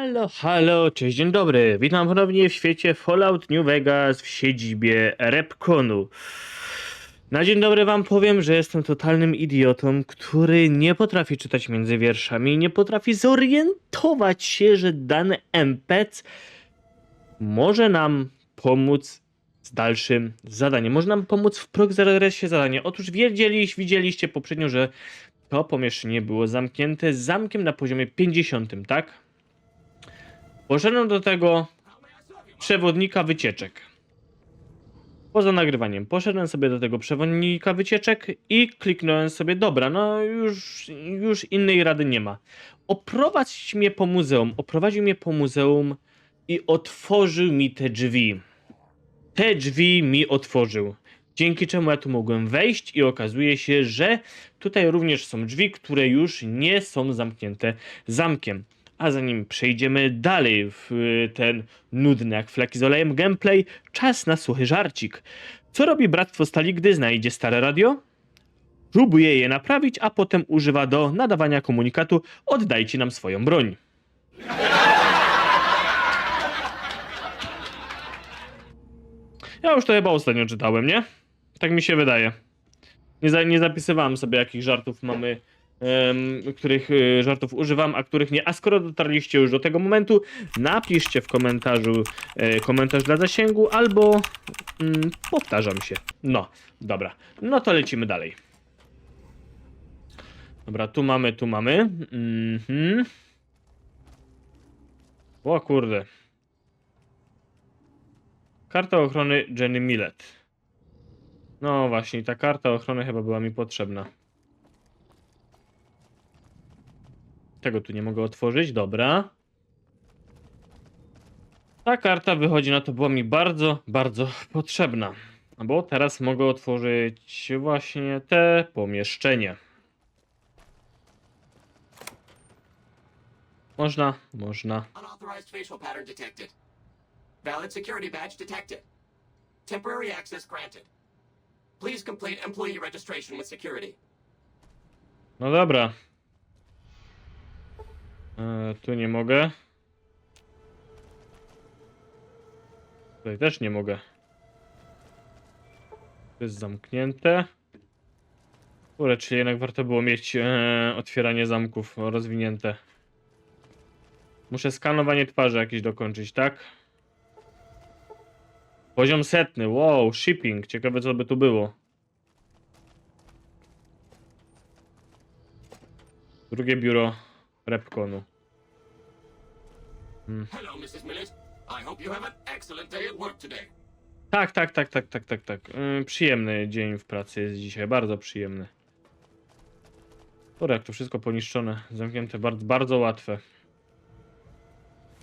Halo, halo, cześć, dzień dobry. Witam ponownie w świecie Fallout New Vegas w siedzibie Repconu. Na dzień dobry wam powiem, że jestem totalnym idiotą, który nie potrafi czytać między wierszami, nie potrafi zorientować się, że dany NPC może nam pomóc z dalszym zadaniem. Może nam pomóc w progresie zadania. Otóż wiedzieliście, widzieliście poprzednio, że to pomieszczenie było zamknięte zamkiem na poziomie 50, tak? Poszedłem do tego przewodnika wycieczek. Poza nagrywaniem. Poszedłem sobie do tego przewodnika wycieczek i kliknąłem sobie, dobra, no już, już innej rady nie ma. Oprowadź mnie po muzeum. Oprowadził mnie po muzeum i otworzył mi te drzwi. Te drzwi mi otworzył. Dzięki czemu ja tu mogłem wejść i okazuje się, że tutaj również są drzwi, które już nie są zamknięte zamkiem. A zanim przejdziemy dalej w y, ten nudny jak fleki z olejem gameplay, czas na suchy żarcik. Co robi Bractwo Stali, gdy znajdzie stare radio? Próbuje je naprawić, a potem używa do nadawania komunikatu oddajcie nam swoją broń. Ja już to chyba ostatnio czytałem, nie? Tak mi się wydaje. Nie, za, nie zapisywałem sobie, jakich żartów mamy, których y, żartów używam, a których nie. A skoro dotarliście już do tego momentu, napiszcie w komentarzu e, komentarz dla zasięgu, albo mm, powtarzam się. No, dobra. No to lecimy dalej. Dobra, tu mamy, tu mamy. Mhm. O kurde. Karta ochrony Jenny Millet. No właśnie, ta karta ochrony chyba była mi potrzebna. Tego tu nie mogę otworzyć, dobra. Ta karta wychodzi na to, była mi bardzo, bardzo potrzebna. Bo teraz mogę otworzyć właśnie te pomieszczenie. Można, można. Unauthorized facial pattern detected. Valid security badge detected. Temporary access granted. Please complete employee registration with security. No dobra. E, tu nie mogę. Tutaj też nie mogę. To jest zamknięte. Kurde, czyli jednak warto było mieć e, otwieranie zamków rozwinięte. Muszę skanowanie twarzy jakieś dokończyć, tak? Poziom setny, wow, shipping, ciekawe co by tu było. Drugie biuro Repconu. Hello, Mrs. Millet. I hope you have an excellent day at work today. Tak, tak, tak, tak, tak, tak, tak. Yy, przyjemny dzień w pracy jest dzisiaj, bardzo przyjemny. Dobra, jak to wszystko poniszczone, zamknięte, bardzo, bardzo łatwe.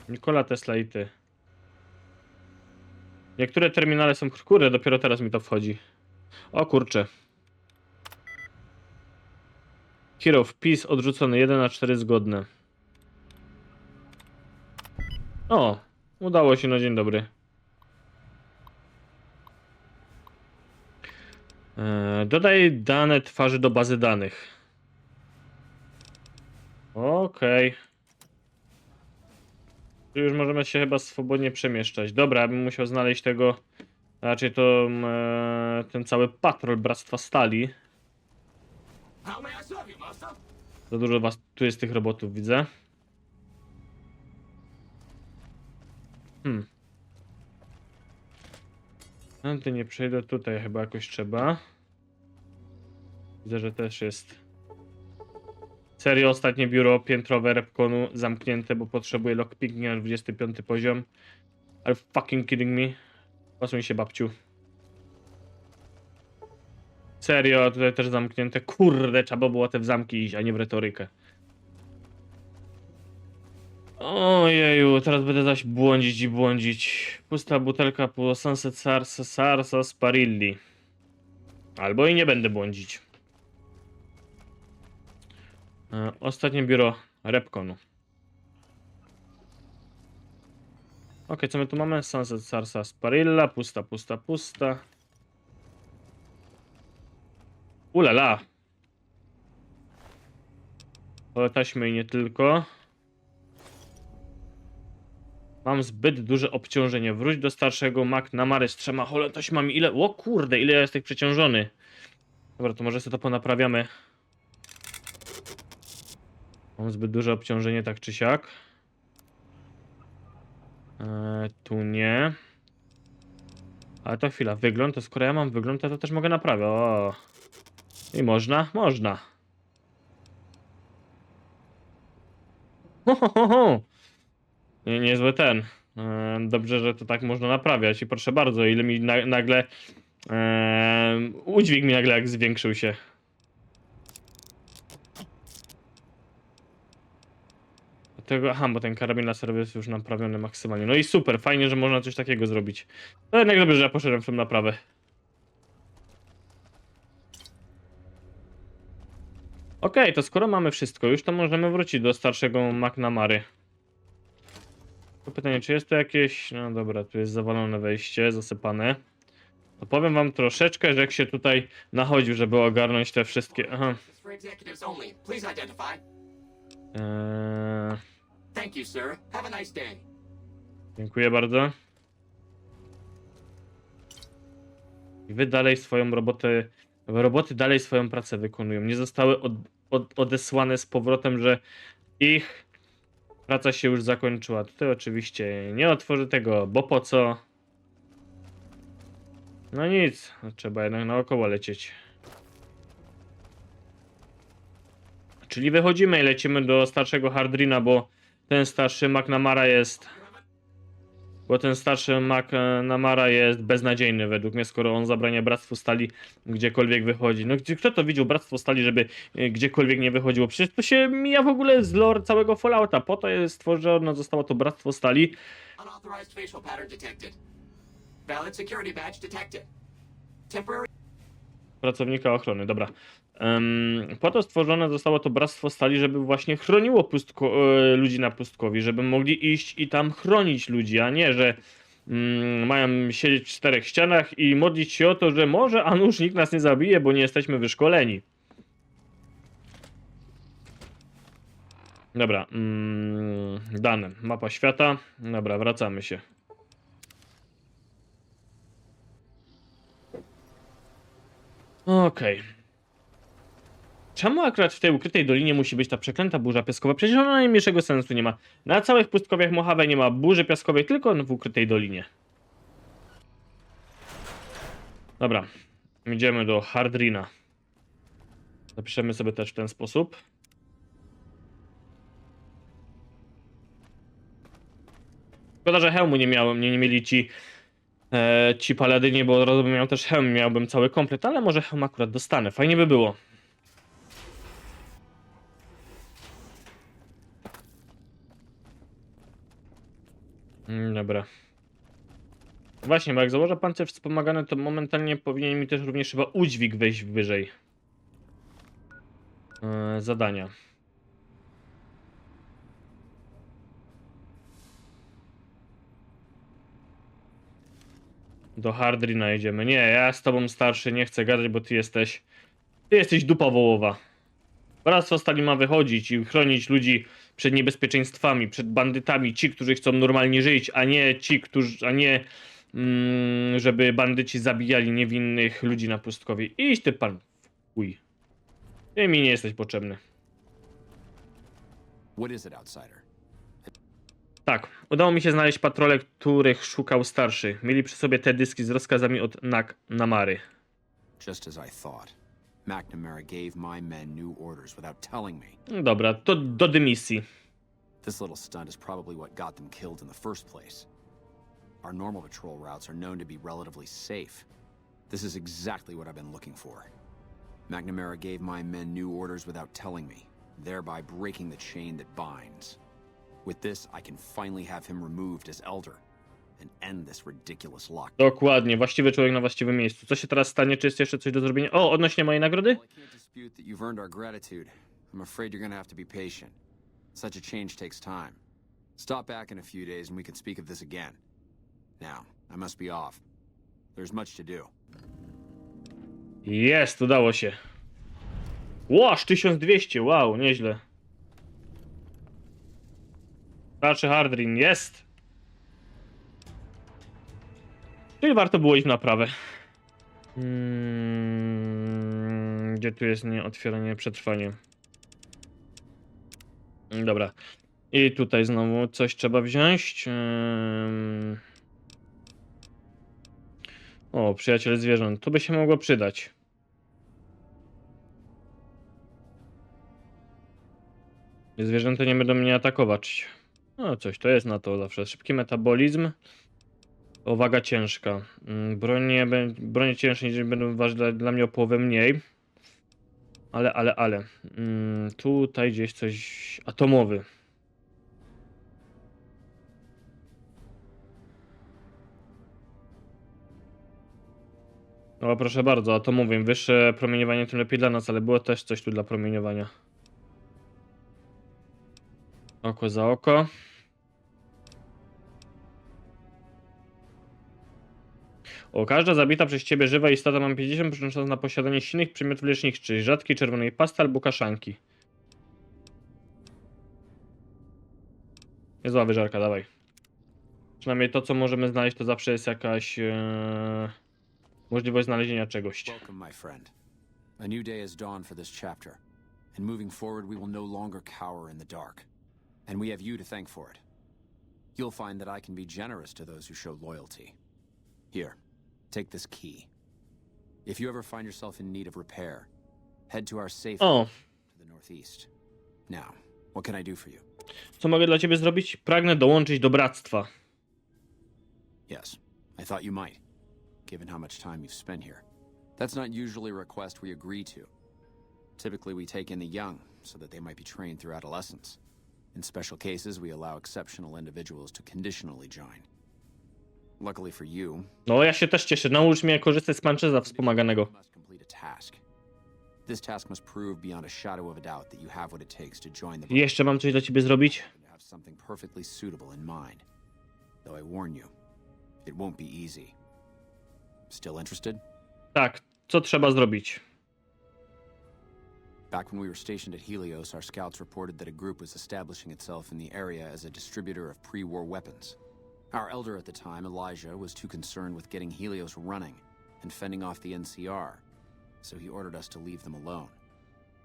Nikola Tesla i ty. Niektóre terminale są... Kurde, dopiero teraz mi to wchodzi. O kurcze. Hero wpis odrzucony, 1 na 4 zgodne. O, udało się na dzień dobry. E, Dodaj dane twarzy do bazy danych. Okej. Tu już możemy się chyba swobodnie przemieszczać. Dobra, bym musiał znaleźć tego. Raczej to e, ten cały patrol Bractwa Stali. Za dużo was tu jest tych robotów, widzę. Hmm. No to nie przejdę tutaj, chyba jakoś trzeba. Widzę, że też jest. Serio, ostatnie biuro piętrowe Repconu zamknięte, bo potrzebuję lockpicking na 25 poziom. Are fucking kidding me? Pasuj się, babciu. Serio, tutaj też zamknięte. Kurde, trzeba było te w zamki iść, a nie w retorykę. Ojeju, teraz będę zaś błądzić i błądzić. Pusta butelka po Sunset Sarsa Sarsa Sparilli. Albo i nie będę błądzić. E, ostatnie biuro Repconu. Ok, co my tu mamy? Sunset Sarsa Sparilla, pusta, pusta, pusta. Ulala. Ale taśmy i nie tylko. Mam zbyt duże obciążenie. Wróć do starszego McNamary z trzema holetośmami. Ile? O kurde, ile ja jestem przeciążony. Dobra, to może sobie to ponaprawiamy. Mam zbyt duże obciążenie, tak czy siak. Eee, tu nie. Ale to chwila, wygląd, to skoro ja mam wygląd, to, to też mogę naprawiać. O. I można? Można. Ho. Nie, niezły ten. Dobrze, że to tak można naprawiać. I proszę bardzo, ile mi na, nagle. E, udźwig mi nagle jak zwiększył się. Tego, aha, bo ten karabin laserowy jest już naprawiony maksymalnie. No i super, fajnie, że można coś takiego zrobić. No jednak dobrze, że ja poszedłem w tą naprawę. Okej, to skoro mamy wszystko już, to możemy wrócić do starszego McNamary. To pytanie, czy jest tu jakieś... No dobra, tu jest zawalone wejście, zasypane. To powiem wam troszeczkę, że jak się tutaj nachodził, żeby ogarnąć te wszystkie... Aha. Eee, Thank you, sir. Have a nice day. dziękuję bardzo. I wy dalej swoją robotę... Roboty dalej swoją pracę wykonują. Nie zostały od, od, odesłane z powrotem, że ich praca się już zakończyła. Tutaj oczywiście nie otworzy tego, bo po co? No nic, trzeba jednak naokoło lecieć. Czyli wychodzimy i lecimy do starszego Hardrina, bo ten starszy McNamara jest. Bo ten starszy McNamara jest beznadziejny według mnie, skoro on zabrania Bractwu Stali gdziekolwiek wychodzi. No kto to widział Bractwo Stali, żeby e, gdziekolwiek nie wychodziło? Przecież to się mija w ogóle z lore całego Fallouta. Po to jest stworzone, zostało to Bractwo Stali. Unauthorized facial pattern detected. Valid security badge detected. Temporary pracownika ochrony, dobra. Po to stworzone zostało to Bractwo Stali, żeby właśnie chroniło pustko, e, ludzi na pustkowi, żeby mogli iść i tam chronić ludzi, a nie, że mm, mają siedzieć w czterech ścianach i modlić się o to, że może a nuż nikt nas nie zabije, bo nie jesteśmy wyszkoleni. Dobra, mm, dane. Mapa świata. Dobra, wracamy się. Okej. Czemu akurat w tej ukrytej dolinie musi być ta przeklęta burza piaskowa? Przecież ona najmniejszego sensu nie ma. Na całych pustkowiach Mojave nie ma burzy piaskowej, tylko w ukrytej dolinie. Dobra. Idziemy do Hardrina. Zapiszemy sobie też w ten sposób. Szkoda, że hełmu nie miałem, nie, nie mieli ci e, ci paladyni, bo od razu bym miał też hełm, miałbym cały komplet, ale może hełm akurat dostanę. Fajnie by było. Mm, Dobra. Właśnie, bo jak założę pancerz wspomagany, to momentalnie powinien mi też również chyba udźwig wejść wyżej. E, zadania. Do Hardrina jedziemy. Nie, ja z tobą starszy nie chcę gadać, bo ty jesteś... Ty jesteś dupa wołowa. Bractwo Stali ma wychodzić i chronić ludzi przed niebezpieczeństwami, przed bandytami, ci, którzy chcą normalnie żyć, a nie ci, którzy, a nie mm, żeby bandyci zabijali niewinnych ludzi na pustkowie. Idź ty pan chuj. Ty mi nie jesteś potrzebny. What is it, outsider? Tak, udało mi się znaleźć patrole, których szukał starszy. Mieli przy sobie te dyski z rozkazami od Nak Namary. Just as I thought. McNamara gave my men new orders without telling me. Dobra, to do dymisji. This little stunt is probably what got them killed in the first place. Our normal patrol routes are known to be relatively safe. This is exactly what I've been looking for. McNamara gave my men new orders without telling me, thereby breaking the chain that binds. With this, I can finally have him removed as elder Dokładnie, właściwy człowiek na właściwym miejscu. Co się teraz stanie? Czy jest jeszcze coś do zrobienia? O, odnośnie mojej nagrody? I'm afraid you're gonna have to be patient. Such a change takes time. Stop back in a few days and we can speak of this again. Now, I must be off. There's much to do. Jest, udało się. Łoż, 1200, wow, nieźle. Starszy Hardrin, jest! Czyli warto było iść w naprawę. Mm, gdzie tu jest nie otwieranie, przetrwanie? Mm, Dobra. I tutaj znowu coś trzeba wziąć. Ym. O, przyjaciel zwierząt. To by się mogło przydać. Zwierzęta nie będą mnie atakować. No, coś to jest na to zawsze. Szybki metabolizm. Uwaga ciężka. Mm, Bronie, bronie cięższe będą ważyć dla, dla mnie o połowę mniej. Ale, ale, ale. Mm, tutaj gdzieś coś. Atomowy. No proszę bardzo, atomowy. Im wyższe promieniowanie, tym lepiej dla nas, ale było też coś tu dla promieniowania. Oko za oko. O, każda zabita przez ciebie żywa istota ma 50% szans na posiadanie silnych przymiotów leczniczych, czyli rzadkiej czerwonej pasty albo kaszanki. Niezła wyżarka, dawaj. Przynajmniej to, co możemy znaleźć, to zawsze jest jakaś e, możliwość znalezienia czegoś. Welcome, my friend. A new day has dawned for this chapter, and moving forward, we will no longer cower in the dark. And we have you to thank for it. You'll find that I can be generous to those who show loyalty. Here, take this key. If you ever find yourself in need of repair, head to our safe O, to the northeast. Now, what can I do for you? co mogę dla ciebie zrobić? Pragnę dołączyć do bractwa. Yes, I thought you might, given how much time you've spent here. That's not usually a request we agree to. Typically, we take in the young so that they might be trained through adolescence. In special cases, we allow exceptional individuals to conditionally join. No ja się też cieszę. No, Naucz mnie korzystać z panczyza wspomaganego. Jeszcze mam coś dla ciebie zrobić? Tak, co trzeba zrobić? Back when we were stationed at Helios, our scouts reported that a group was establishing itself in the area as a distributor of pre-war weapons. Our elder at the time, Elijah, was too concerned with getting Helios running and fending off the NCR, so he ordered us to leave them alone.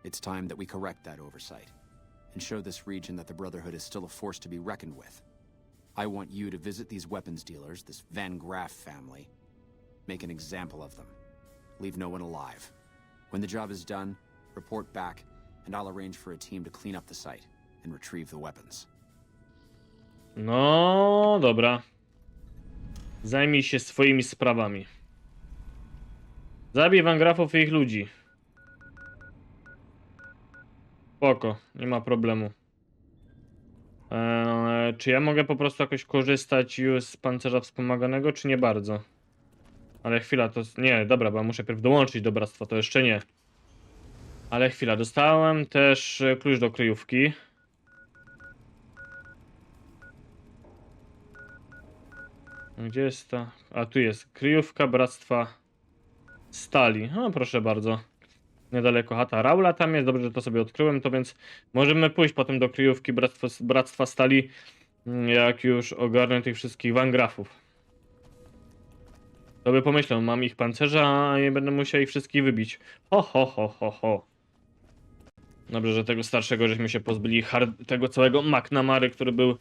It's time that we correct that oversight and show this region that the Brotherhood is still a force to be reckoned with. I want you to visit these weapons dealers, this Van Graff family, make an example of them, leave no one alive. When the job is done, report back, and I'll arrange for a team to clean up the site and retrieve the weapons. No, dobra. Zajmij się swoimi sprawami. Zabij Wangrafów i ich ludzi. Spoko, nie ma problemu. Eee, czy ja mogę po prostu jakoś korzystać już z pancerza wspomaganego, czy nie bardzo? Ale chwila, to... Nie, dobra, bo muszę pierw dołączyć do bractwa, to jeszcze nie. Ale chwila, dostałem też e, klucz do kryjówki. Gdzie jest ta? A tu jest kryjówka Bractwa Stali. No proszę bardzo. Niedaleko chata Raula tam jest. Dobrze, że to sobie odkryłem, to więc możemy pójść potem do kryjówki Bractwa, Bractwa Stali, mm, jak już ogarnę tych wszystkich wangrafów. To by pomyślał, mam ich pancerza, a nie będę musiał ich wszystkich wybić. Ho, ho, ho, ho, ho. Dobrze, że tego starszego żeśmy się pozbyli, tego całego McNamary, który był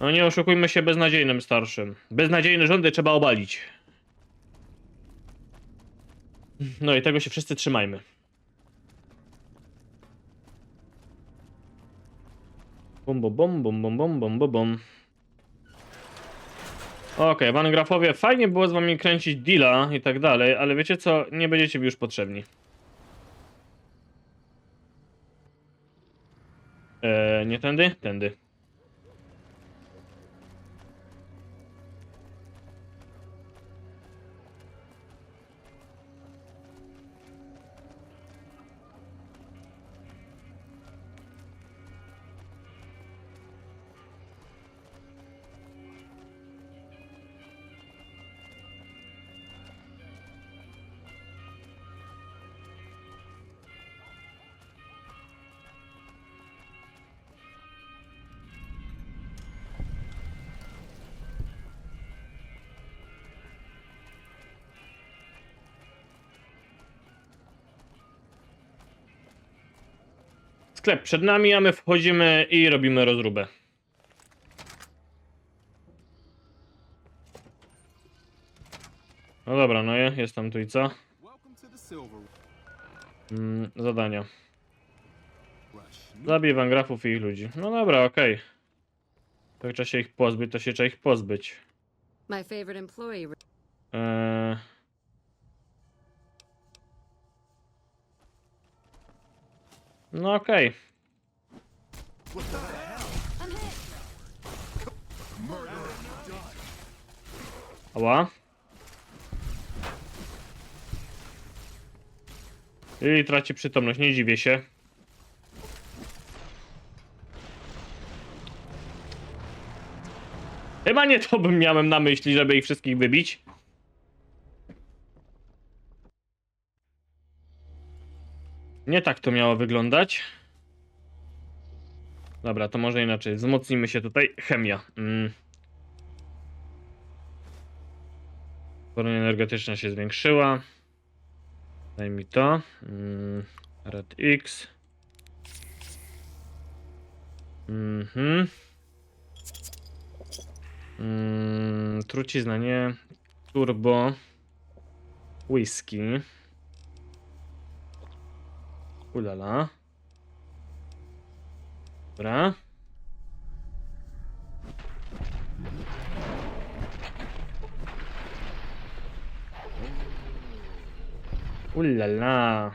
no nie oszukujmy się beznadziejnym starszym. Beznadziejne rządy trzeba obalić. No i tego się wszyscy trzymajmy. Bum, bum, bum, bum, bum, bum, bum, bum, bum. Okej, Van Grafowie, fajnie było z wami kręcić deala i tak dalej, ale wiecie co, nie będziecie mi już potrzebni. Eee, nie tędy? Tędy. Sklep przed nami, a my wchodzimy i robimy rozróbę. No dobra, no je, jest tam tu i co? To Mm, zadania. Zabij wangrafów i ich ludzi. No dobra, okej. Jak trzeba się ich pozbyć, to się trzeba ich pozbyć. Eee... No okej. Ała. I traci przytomność, nie dziwię się. Chyba nie to bym miałem na myśli, żeby ich wszystkich wybić. Nie tak to miało wyglądać. Dobra, to może inaczej. Wzmocnimy się tutaj. Chemia. Mm. Energetyczna się zwiększyła. Daj mi to. Mm. Red X. Mhm. Mm, trucizna nie. Turbo. Whisky. Ulala. Dobra. Ulala.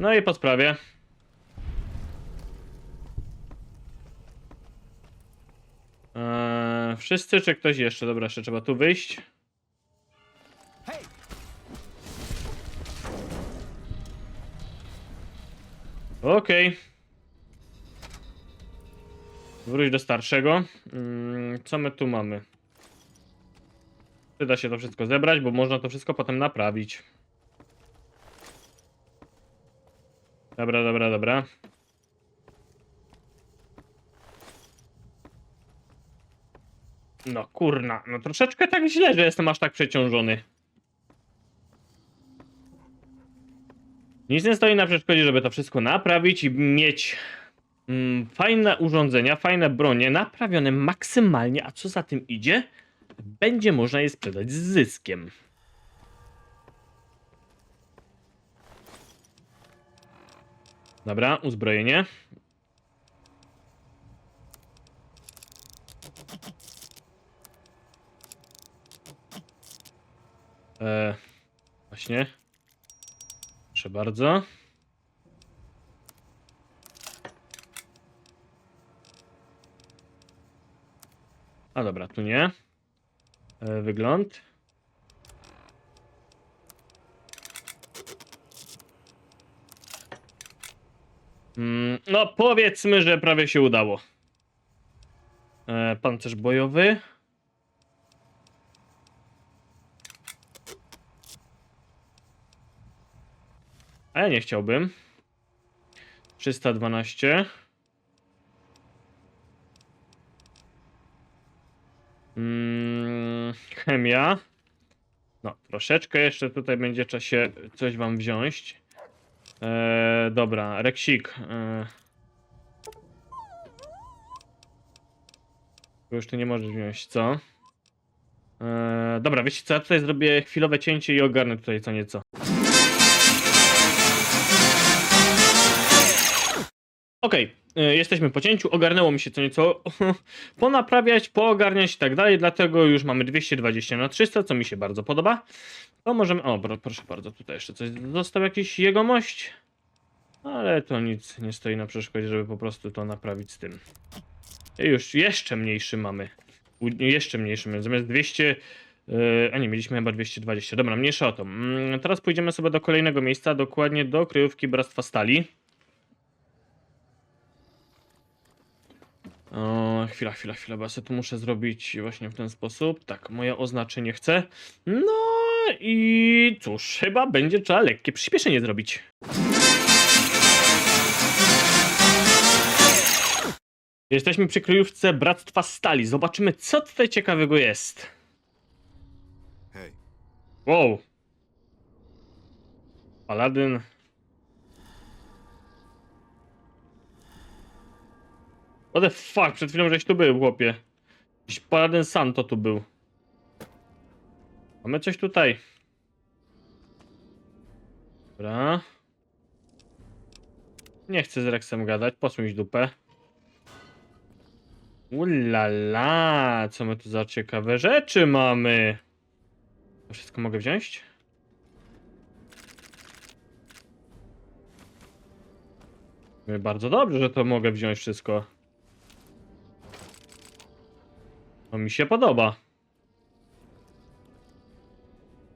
No i po sprawie. Eee, wszyscy czy ktoś jeszcze? Dobra, jeszcze trzeba tu wyjść. Okej. Wróć do starszego. Mm, co my tu mamy? Przyda się to wszystko zebrać, bo można to wszystko potem naprawić. Dobra, dobra, dobra. No kurna, no troszeczkę tak źle, że jestem aż tak przeciążony. Nic nie stoi na przeszkodzie, żeby to wszystko naprawić i mieć mm, fajne urządzenia, fajne bronie, naprawione maksymalnie, a co za tym idzie, będzie można je sprzedać z zyskiem. Dobra, uzbrojenie. E, właśnie. Proszę bardzo. A dobra, tu nie. E, wygląd. No, powiedzmy, że prawie się udało. E, pancerz bojowy. A ja nie chciałbym. 312. Mm, chemia. No, troszeczkę jeszcze tutaj będzie trzeba się coś wam wziąć. E, dobra, Reksik. E, Bo już tu nie możesz wziąć, co? E, dobra, wiecie co, ja tutaj zrobię chwilowe cięcie i ogarnę tutaj co nieco. Okej, y, jesteśmy po cięciu, ogarnęło mi się co nieco ponaprawiać, poogarniać i tak dalej, dlatego już mamy 220 na 300, co mi się bardzo podoba. To możemy, o pro, proszę bardzo, tutaj jeszcze coś, został jakiś jegomość, ale to nic nie stoi na przeszkodzie, żeby po prostu to naprawić z tym. I już jeszcze mniejszy mamy, jeszcze mniejszy zamiast 200, y, a nie, mieliśmy chyba 220, dobra, mniejsza o to. Mm, Teraz pójdziemy sobie do kolejnego miejsca, dokładnie do kryjówki Bractwa Stali. O, chwila, chwila, chwila, bo ja sobie tu muszę zrobić właśnie w ten sposób. Tak, moje oznaczenie chcę. No i cóż, chyba będzie trzeba lekkie przyspieszenie zrobić. Jesteśmy przy kryjówce Bractwa Stali. Zobaczymy, co tutaj ciekawego jest. Hej. Wow. Paladyn What the fuck, przed chwilą żeś tu był, chłopie. Jakiś Paladyn Santo tu był. Mamy coś tutaj. Dobra. Nie chcę z Rexem gadać, posuń dupę. Ulala, co my tu za ciekawe rzeczy mamy? Wszystko mogę wziąć? Bardzo dobrze, że to mogę wziąć wszystko. To mi się podoba.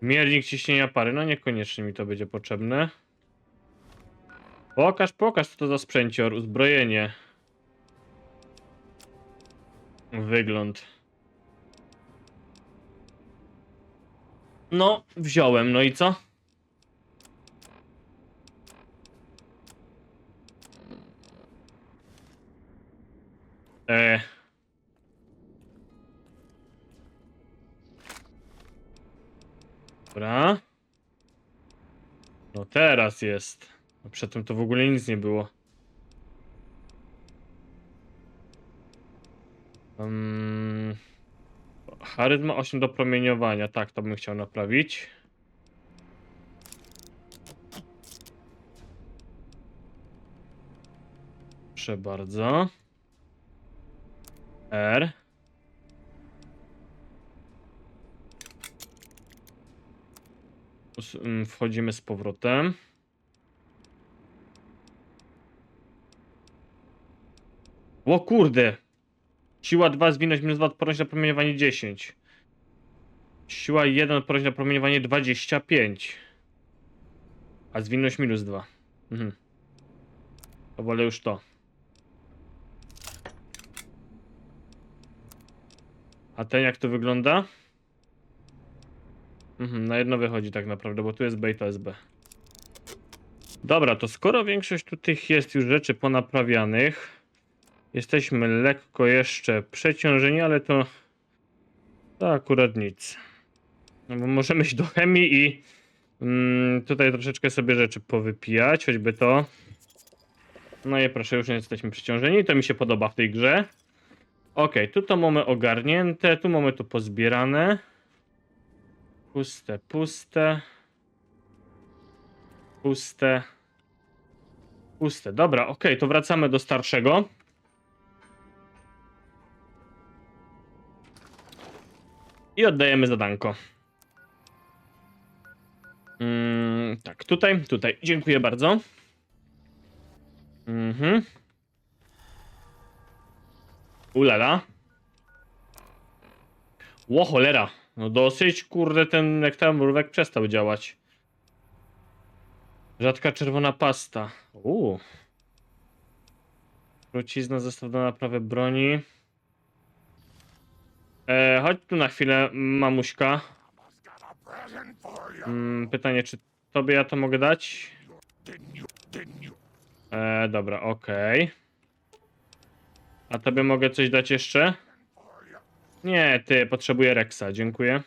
Miernik ciśnienia pary, no niekoniecznie mi to będzie potrzebne. Pokaż, pokaż co to za sprzęcior, uzbrojenie. Wygląd. No, wziąłem, no i co? E. Dobra. No teraz jest. A przedtem to w ogóle nic nie było. Um, charyzma 8 do promieniowania. Tak, to bym chciał naprawić. Proszę bardzo. R. Us- mm, Wchodzimy z powrotem. O kurde! Siła 2, zwinność minus 2, odporność na promieniowanie 10. Siła 1, odporność na promieniowanie 25. A zwinność minus 2. Mhm. To wolę już to. A ten jak to wygląda? Mhm, na jedno wychodzi tak naprawdę, bo tu jest B i to jest B. Dobra, to skoro większość tu tych jest już rzeczy ponaprawianych, jesteśmy lekko jeszcze przeciążeni, ale to, to akurat nic. No bo możemy iść do chemii i mm, tutaj troszeczkę sobie rzeczy powypijać, choćby to. No i proszę, już nie jesteśmy przeciążeni, to mi się podoba w tej grze. Ok, tu to mamy ogarnięte, tu mamy to pozbierane. Puste, puste. Puste. Puste. Dobra, ok, to wracamy do starszego. I oddajemy zadanko. Mm, tak, tutaj, tutaj. Dziękuję bardzo. Mhm. Ulala. Ło cholera. No dosyć, kurde, ten nektarmurwek przestał działać. Rzadka czerwona pasta. Uuu. Trucizna, zestaw do naprawy broni. E, chodź tu na chwilę, mamuśka. Mm, pytanie, czy tobie ja to mogę dać? E, dobra, okej. A tobie mogę coś dać jeszcze? Nie, ty, potrzebuję Rexa, dziękuję.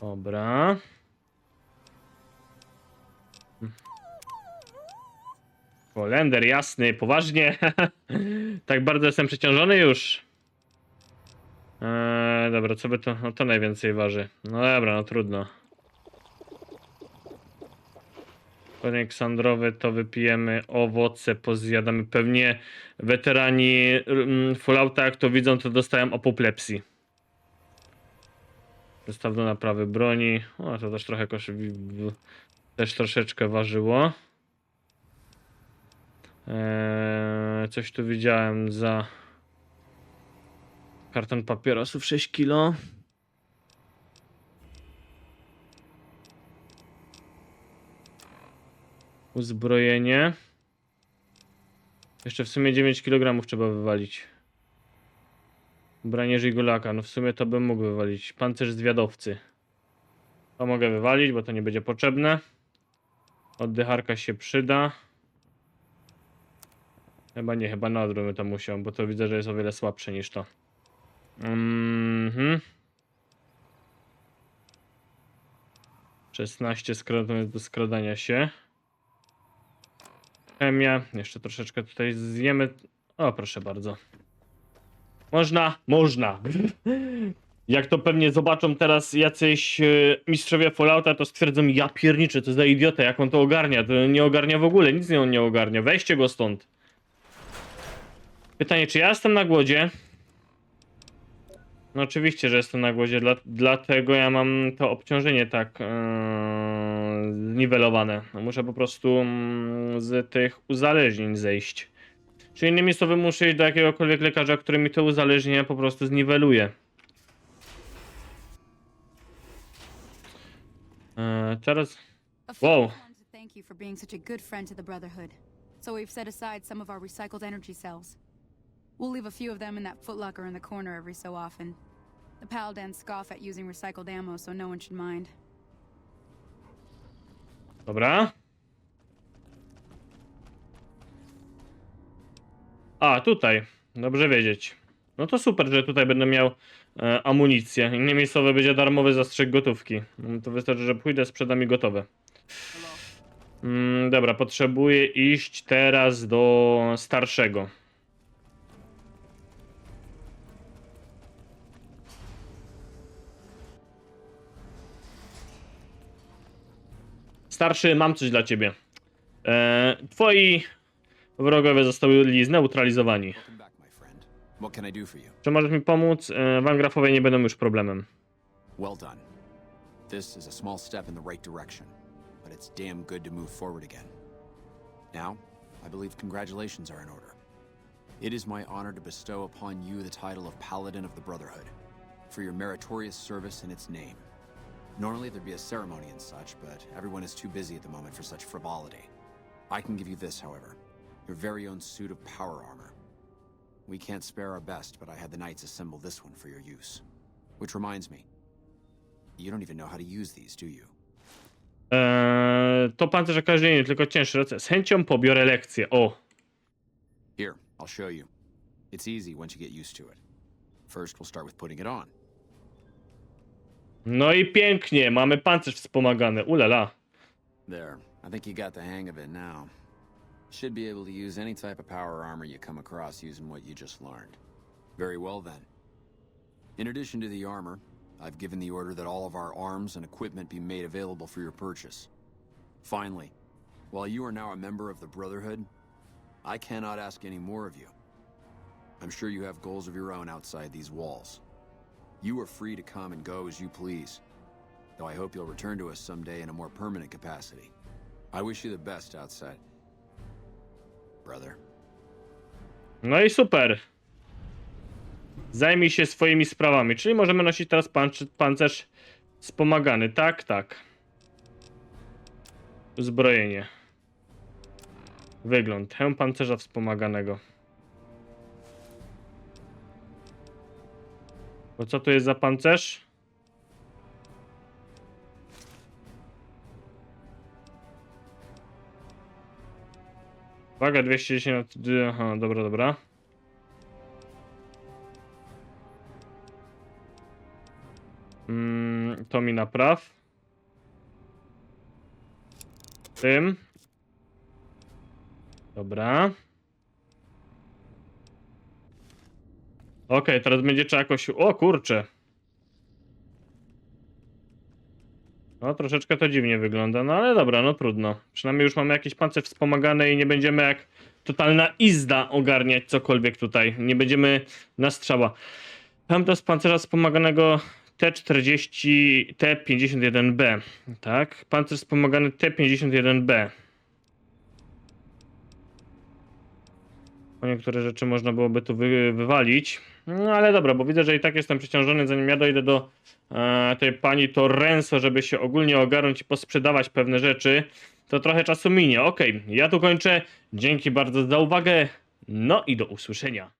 Dobra. Kolender, jasny, poważnie. tak bardzo jestem przeciążony już. Eee, dobra, co by to. No to najwięcej waży. No dobra, no trudno. Konik sandrowy to wypijemy owoce, pozjadamy. Pewnie weterani mm, Fallouta, jak to widzą, to dostają apoplepsji. Zestaw do naprawy broni. O, to też trochę koszy... Też troszeczkę ważyło. Eee, coś tu widziałem za karton papierosów 6 kilo. Uzbrojenie. Jeszcze w sumie 9 kg trzeba wywalić. Ubranie żigulaka. No w sumie to bym mógł wywalić. Pancerz zwiadowcy. To mogę wywalić, bo to nie będzie potrzebne. Oddycharka się przyda. Chyba nie, chyba na odwrót to musiał, bo to widzę, że jest o wiele słabsze niż to. Mhm. 16 skradania do skradania się. Chemia. Jeszcze troszeczkę tutaj zjemy. O, proszę bardzo. Można? Można. Jak to pewnie zobaczą teraz jacyś e, mistrzowie Fallouta, to stwierdzą, ja pierniczę, to za idiota, jak on to ogarnia. To nie ogarnia w ogóle, nic nie on nie ogarnia. Weźcie go stąd. Pytanie, czy ja jestem na głodzie? No oczywiście, że jestem na głodzie, dla, dlatego ja mam to obciążenie tak yy, zniwelowane. No, muszę po prostu mm, z tych uzależnień zejść. Czy innymi słowy muszę iść do jakiegokolwiek lekarza, który mi to uzależnienie po prostu zniweluje. Yy, teraz... To thank you for being such a good friend to the Brotherhood. So we've set aside some of our recycled energy cells. We'll leave a few of them in that footlocker in the corner every so often. The Paladins scoff at using recycled ammo, so no one should mind. Dobra. A, tutaj. Dobrze wiedzieć. No to super, że tutaj będę miał e, amunicję. Innymi słowy, będzie darmowy zastrzyk gotówki. No to wystarczy, że pójdę, sprzedam i gotowe. Mm, dobra, potrzebuję iść teraz do starszego. Starszy, mam coś dla ciebie. E, twoi wrogowie zostali zneutralizowani. Czy możesz mi pomóc? E, Wangrafowie nie będą już problemem. Well done. This is a small step in the right direction, but it's damn good to move forward again. Now, I believe congratulations are in order. It is my honor to bestow upon you the title of Paladin of the Brotherhood for your meritorious service in its name. Normally there'd be a ceremony and such, but everyone is too busy at the moment for such frivolity. I can give you this, however your very own suit of power armor. We can't spare our best, but I had the knights assemble this one for your use. Which reminds me, you don't even know how to use these, do you? E, to pancerz okaźnienie, tylko cięższy. Z chęcią pobiorę lekcję. O, Here, I'll show you. It's easy once you get used to it. First, we'll start with putting it on. No i pięknie. Mamy pancerz wspomagany. Ulala. There, I think you got the hang of it now. Should be able to use any type of power armor you come across using what you just learned. Very well then. In addition to the armor, I've given the order that all of our arms and equipment be made available for your purchase. Finally, while you are now a member of the Brotherhood, I cannot ask any more of you. I'm sure you have goals of your own outside these walls. You are free to come and go as you please, though I hope you'll return to us someday in a more permanent capacity. I wish you the best outside. Brother. No i super. Zajmij się swoimi sprawami. Czyli możemy nosić teraz panc- pancerz wspomagany. Tak, tak. Uzbrojenie. Wygląd. Hełm pancerza wspomaganego. Bo co to jest za pancerz? Waga 210. Aha, dobra, dobra. Mm, to mi napraw. Tym. Dobra. Okej, teraz będzie trzeba jakoś... O kurczę. No, troszeczkę to dziwnie wygląda, no ale dobra, no trudno. Przynajmniej już mamy jakieś pancerz wspomagane i nie będziemy jak totalna izda ogarniać cokolwiek tutaj. Nie będziemy na strzała. Mam to z pancerza wspomaganego T40, T51B, tak? Pancerz wspomagany T51B. Bo niektóre rzeczy można byłoby tu wy, wywalić. No ale dobra, bo widzę, że i tak jestem przeciążony, zanim ja dojdę do e, tej pani Torrenso, żeby się ogólnie ogarnąć i posprzedawać pewne rzeczy, to trochę czasu minie. Okej, ja tu kończę. Dzięki bardzo za uwagę. No i do usłyszenia.